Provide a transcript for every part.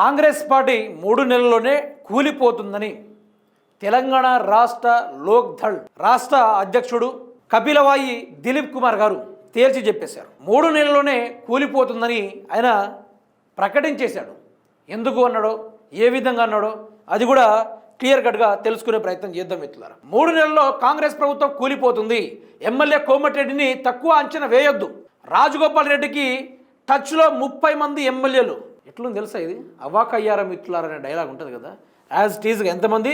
Congress party మూడు నెలల్లోనే కూలిపోతుందని తెలంగాణ రాష్ట్ర లోక్ దళ్ రాష్ట్ర అధ్యక్షుడు కపిలవాయి దిలీప్ కుమార్ గారు తేల్చి చెప్పేశారు. మూడు నెలల్లోనే కూలిపోతుందని ఆయన ప్రకటించేశాడు. ఎందుకు అన్నాడో ఏ విధంగా అన్నాడో అది కూడా క్లియర్ కట్గా తెలుసుకునే ప్రయత్నం చేద్దాం మిత్రులారా. మూడు నెలల్లో కాంగ్రెస్ ప్రభుత్వం కూలిపోతుంది. ఎమ్మెల్యే కోమటిరెడ్డిని తక్కువ అంచనా వేయొద్దు. రాజగోపాల్ రెడ్డికి టచ్లో ముప్పై మంది ఎమ్మెల్యేలు ఎట్లుంది తెలుసా ఇది? అవాక్ అయ్యారా మిత్రులారా అనే డైలాగ్ ఉంటుంది కదా? యాజ్ టీజ్గా ఎంతమంది?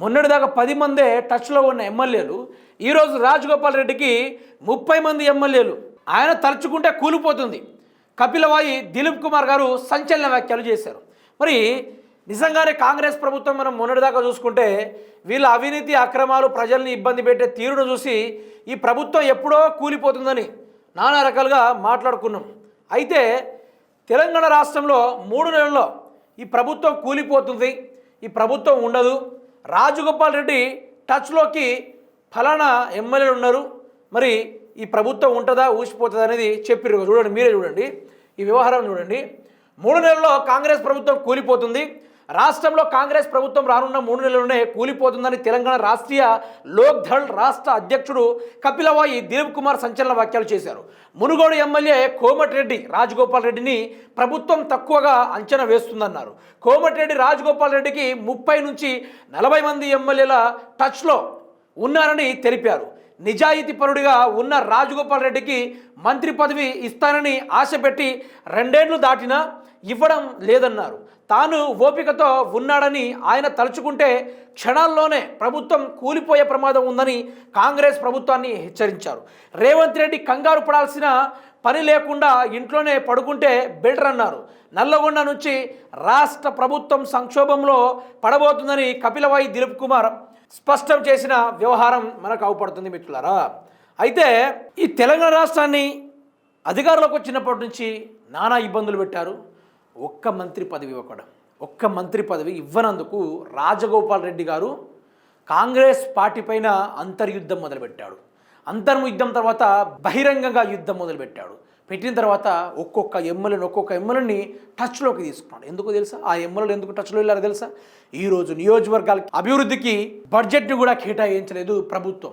మొన్నటిదాకా పది మందే టచ్లో ఉన్న ఎమ్మెల్యేలు ఈరోజు రాజగోపాల్ రెడ్డికి ముప్పై మంది ఎమ్మెల్యేలు. ఆయన తలుచుకుంటే కూలిపోతుంది. కపిలవాయి దిలీప్ కుమార్ గారు సంచలన వ్యాఖ్యలు చేశారు. మరి నిజంగానే కాంగ్రెస్ ప్రభుత్వం మనం మొన్నటిదాకా చూసుకుంటే వీళ్ళ అవినీతి అక్రమాలు ప్రజల్ని ఇబ్బంది పెట్టే తీరును చూసి ఈ ప్రభుత్వం ఎప్పుడో కూలిపోతుందని నానా రకాలుగా మాట్లాడుకున్నాం. అయితే తెలంగాణ రాష్ట్రంలో మూడు నెలల్లో ఈ ప్రభుత్వం కూలిపోతుంది. ఈ ప్రభుత్వం ఉండదు. రాజగోపాల్ రెడ్డి టచ్లోకి ఫలానా ఎమ్మెల్యేలు ఉన్నారు. మరి ఈ ప్రభుత్వం ఉంటుందా ఊసిపోతుందా అనేది చెప్పిర్రు. చూడండి మీరే చూడండి. ఈ వ్యవహారం చూడండి. మూడు నెలల్లో కాంగ్రెస్ ప్రభుత్వం కూలిపోతుంది. రాష్ట్రంలో కాంగ్రెస్ ప్రభుత్వం రానున్న మూడు నెలల్లోనే కూలిపోతుందని తెలంగాణ రాష్ట్రీయ లోక్దళ్ రాష్ట్ర అధ్యక్షుడు కపిలవాయి దిలీప్ కుమార్ సంచలన వ్యాఖ్యలు చేశారు. మునుగోడు ఎమ్మెల్యే కోమటిరెడ్డి రాజగోపాల్ రెడ్డిని ప్రభుత్వం తక్కువగా అంచనా వేస్తుందన్నారు. కోమటిరెడ్డి రాజగోపాల్ రెడ్డికి ముప్పై నుంచి నలభై మంది ఎమ్మెల్యేల టచ్లో ఉన్నారని తెలిపారు. నిజాయితీ పరుడిగా ఉన్న రాజగోపాల్ రెడ్డికి మంత్రి పదవి ఇస్తానని ఆశపెట్టి రెండేళ్ళు దాటినా ఇవ్వడం లేదన్నారు. తాను ఓపికతో ఉన్నాడని ఆయన తలుచుకుంటే క్షణాల్లోనే ప్రభుత్వం కూలిపోయే ప్రమాదం ఉందని కాంగ్రెస్ ప్రభుత్వాన్ని హెచ్చరించారు. రేవంత్ రెడ్డి కంగారు పడాల్సిన పని లేకుండా ఇంట్లోనే పడుకుంటే బెటర్ అన్నారు. నల్లగొండ నుంచి రాష్ట్ర ప్రభుత్వం సంక్షోభంలో పడబోతుందని కపిలవాయి దిలీప్ కుమార్ స్పష్టం చేసిన వ్యవహారం మనకు అవపడుతుంది మిత్రులారా. అయితే ఈ తెలంగాణ రాష్ట్రాన్ని అధికారంలోకి వచ్చినప్పటి నుంచి నానా ఇబ్బందులు పెట్టారు. ఒక్క మంత్రి పదవి ఇవ్వకూడదు. ఒక్క మంత్రి పదవి ఇవ్వనందుకు రాజగోపాల్ రెడ్డి గారు కాంగ్రెస్ పార్టీ పైన అంతర్యుద్ధం మొదలుపెట్టాడు. అంతర్యుద్ధం తర్వాత బహిరంగంగా యుద్ధం మొదలుపెట్టాడు. పెట్టిన తర్వాత ఒక్కొక్క ఎమ్మెల్యేని ఒక్కొక్క ఎమ్మెల్యేని టచ్లోకి తీసుకున్నాడు. ఎందుకు తెలుసా? ఆ ఎమ్మెల్యేలు ఎందుకు టచ్లో వెళ్ళారో తెలుసా? ఈరోజు నియోజకవర్గాల అభివృద్ధికి బడ్జెట్ని కూడా కేటాయించలేదు ప్రభుత్వం.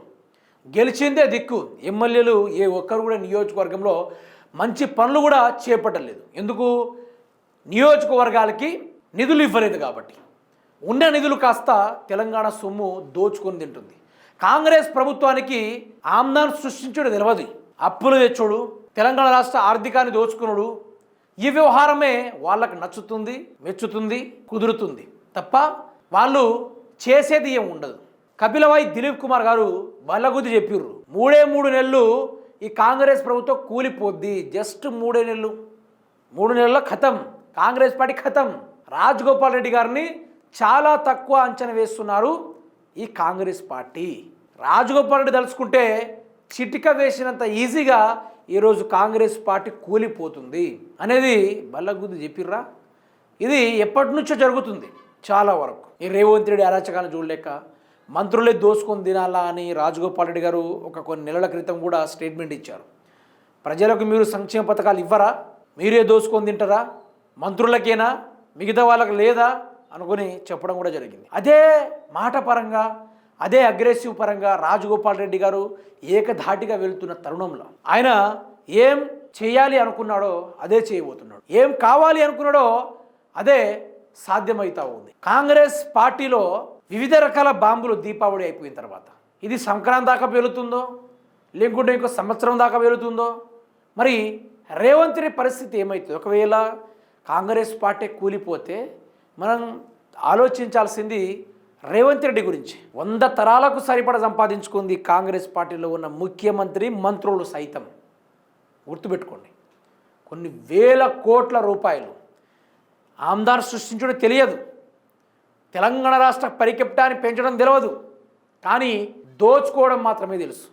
గెలిచిందే దిక్కు. ఎమ్మెల్యేలు ఏ ఒక్కరు కూడా నియోజకవర్గంలో మంచి పనులు కూడా చేపట్టలేదు. ఎందుకు? నియోజకవర్గాలకి నిధులు ఇవ్వలేదు కాబట్టి. ఉన్న నిధులు కాస్త తెలంగాణ సొమ్ము దోచుకొని తింటుంది. కాంగ్రెస్ ప్రభుత్వానికి ఆమ్దాన్ సృష్టించడం తెలియదు అప్పులు తెచ్చుడు తెలంగాణ రాష్ట్ర ఆర్థికాన్ని దోచుకునుడు ఈ వ్యవహారమే వాళ్ళకు నచ్చుతుంది మెచ్చుతుంది కుదురుతుంది. తప్ప వాళ్ళు చేసేది ఏం ఉండదు. కపిలవాయి దిలీప్ కుమార్ గారు బల్లగుద్ది చెప్పిర్రు. మూడే మూడు నెలలు ఈ కాంగ్రెస్ ప్రభుత్వం కూలిపోద్ది. జస్ట్ మూడే నెలలు. మూడు నెలల ఖతం. కాంగ్రెస్ పార్టీ ఖతం. రాజగోపాల్ రెడ్డి గారిని చాలా తక్కువ అంచనా వేస్తున్నారు ఈ కాంగ్రెస్ పార్టీ. రాజగోపాల్ రెడ్డి తలుచుకుంటే చిటిక వేసినంత ఈజీగా ఈరోజు కాంగ్రెస్ పార్టీ కూలిపోతుంది అనేది బల్లగుద్ది చెప్పిర్రా? ఇది ఎప్పటి నుంచో జరుగుతుంది చాలా వరకు. ఈ రేవంత్ రెడ్డి అరాచకాలను చూడలేక మంత్రులే దోసుకొని తినాలా అని రాజగోపాల్ రెడ్డి గారు ఒక కొన్ని నెలల క్రితం కూడా స్టేట్మెంట్ ఇచ్చారు. ప్రజలకు మీరు సంక్షేమ పథకాలు ఇవ్వరా? మీరే దోసుకొని తింటారా? మంత్రులకేనా? మిగతా వాళ్ళకి లేదా? అనుకుని చెప్పడం కూడా జరిగింది. అదే మాట పరంగా అదే అగ్రెసివ్ పరంగా రాజగోపాల్ రెడ్డి గారు ఏకధాటిగా వెళ్తున్న తరుణంలో. ఆయన ఏం చేయాలి అనుకున్నాడో అదే చేయబోతున్నాడు. ఏం కావాలి అనుకున్నాడో అదే సాధ్యమవుతా ఉంది. కాంగ్రెస్ పార్టీలో వివిధ రకాల బాంబులు దీపావళి అయిపోయిన తర్వాత ఇది సంక్రాంతి దాకా వెళుతుందో లేకుంటే ఇంకో సంవత్సరం దాకా వెళుతుందో మరి రేవంత్ రెడ్డి పరిస్థితి ఏమవుతుంది ఒకవేళ కాంగ్రెస్ పార్టీ కూలిపోతే మనం ఆలోచించాల్సింది రేవంత్ రెడ్డి గురించి. వంద తరాలకు సరిపడ సంపాదించుకుంది కాంగ్రెస్ పార్టీలో ఉన్న ముఖ్యమంత్రి మంత్రులు సైతం. గుర్తుపెట్టుకోండి. కొన్ని వేల కోట్ల రూపాయలు ఆమ్దార్ సృష్టించడం తెలియదు. తెలంగాణ రాష్ట్ర పరికెప్టాన్ని పెంచడం తెలియదు కానీ దోచుకోవడం మాత్రమే తెలుసు.